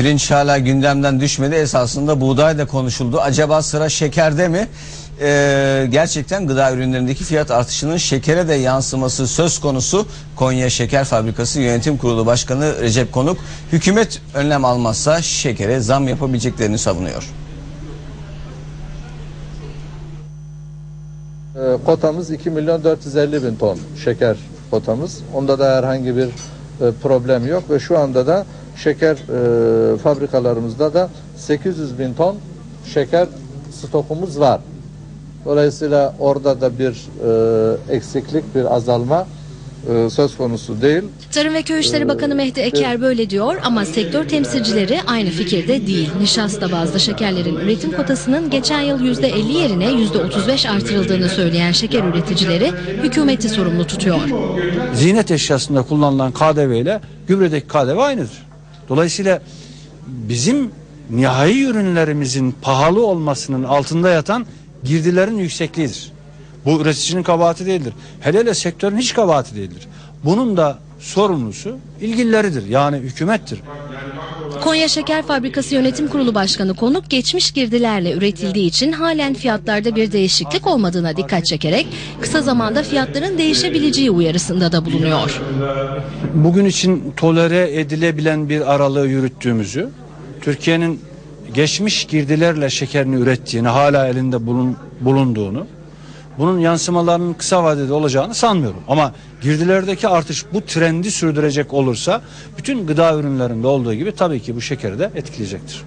pirinç hala gündemden düşmedi. Esasında buğday da konuşuldu. Acaba sıra şekerde mi? Ee, gerçekten gıda ürünlerindeki fiyat artışının şekere de yansıması söz konusu. Konya Şeker Fabrikası Yönetim Kurulu Başkanı Recep Konuk hükümet önlem almazsa şekere zam yapabileceklerini savunuyor. E, kotamız 2 milyon 450 bin ton şeker kotamız. Onda da herhangi bir e, problem yok ve şu anda da şeker e, fabrikalarımızda da 800 bin ton şeker stokumuz var. Dolayısıyla orada da bir e, eksiklik, bir azalma e, söz konusu değil. Tarım ve Köy İşleri Bakanı Mehdi Eker böyle diyor ama sektör temsilcileri aynı fikirde değil. Nişasta bazlı şekerlerin üretim kotasının geçen yıl %50 yerine %35 artırıldığını söyleyen şeker üreticileri hükümeti sorumlu tutuyor. ziynet eşyasında kullanılan KDV ile gübredeki KDV aynıdır. Dolayısıyla bizim nihai ürünlerimizin pahalı olmasının altında yatan girdilerin yüksekliğidir. Bu üreticinin kabahati değildir. Hele hele sektörün hiç kabahati değildir. Bunun da sorumlusu ilgilileridir. Yani hükümettir. Konya Şeker Fabrikası Yönetim Kurulu Başkanı Konuk geçmiş girdilerle üretildiği için halen fiyatlarda bir değişiklik olmadığına dikkat çekerek kısa zamanda fiyatların değişebileceği uyarısında da bulunuyor. bugün için tolere edilebilen bir aralığı yürüttüğümüzü, Türkiye'nin geçmiş girdilerle şekerini ürettiğini, hala elinde bulun, bulunduğunu, bunun yansımalarının kısa vadede olacağını sanmıyorum. Ama girdilerdeki artış bu trendi sürdürecek olursa bütün gıda ürünlerinde olduğu gibi tabii ki bu şekeri de etkileyecektir.